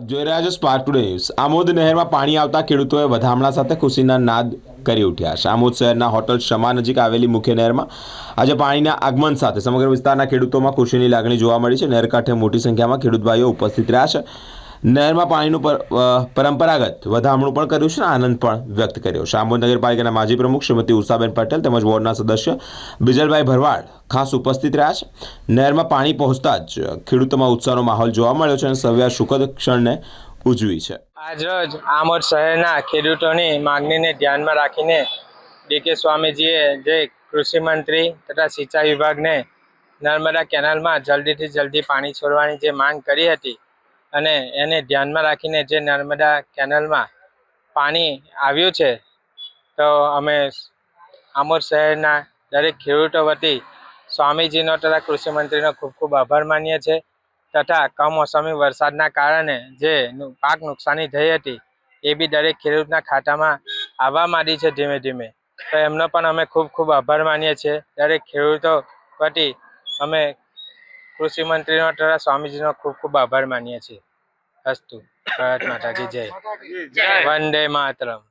જોઈ રહ્યા છો સ્પાર્ક ટુડે ન્યૂઝ આમોદ નહેરમાં પાણી આવતા ખેડૂતોએ વધામણા સાથે ખુશીના નાદ કરી ઉઠ્યા. છે આમોદ શહેરના હોટલ શમા નજીક આવેલી મુખ્ય નહેરમાં આજે પાણીના આગમન સાથે સમગ્ર વિસ્તારના ખેડૂતોમાં ખુશીની લાગણી જોવા મળી છે. નહેર કાંઠે મોટી સંખ્યામાં ખેડૂત ભાઈઓ ઉપસ્થિત રહ્યા છે. નહેરમાં પાણીનું પર- પરંપરાગત વધામણું પણ કર્યું છે અને આનંદ પણ વ્યક્ત કર્યો છે. આમોદ નગરપાલિકાના માજી પ્રમુખ શ્રીમતી ઉષાબેન પટેલ તેમજ વોર્ડના સદસ્ય બિજલભાઈ ભરવાડ ખાસ ઉપસ્થિત રહ્યા છે. નહેરમાં પાણી પહોંચતા જ ખેડૂતોમાં ઉત્સાહનો માહોલ જોવા મળ્યો છે અને સૌએ સુખદ ક્ષણને ઉજવી છે. આજરોજ આમોદ શહેરના ખેડૂતોની માગણીને ધ્યાનમાં રાખીને ડીકે સ્વામીજીએ જે કૃષિ મંત્રી તથા સિંચાઈ વિભાગને નર્મદા કેનાલમાં જલ્દીથી જલ્દી પાણી છોડવાની જે માંગ કરી હતી અને એને ધ્યાનમાં રાખીને જે નર્મદા કેનાલમાં પાણી આવ્યું છે, તો અમે આમોદ શહેરના દરેક ખેડૂતો વતી સ્વામીજીનો તથા કૃષિમંત્રીનો ખૂબ ખૂબ આભાર માનીએ છીએ તથા કમોસમી વરસાદના કારણે જે પાક નુકસાની થઈ હતી, એ બી દરેક ખેડૂતના ખાતામાં આવવા માંડી છે ધીમે ધીમે. તો એમનો પણ અમે ખૂબ ખૂબ આભાર માનીએ છીએ. દરેક ખેડૂતો વતી અમે કૃષિ મંત્રીનો તથા સ્વામીજીનો ખૂબ ખૂબ આભાર માનીએ છીએ. અસ્તુ. ભારત માતા કી જય. વંદે માતરમ.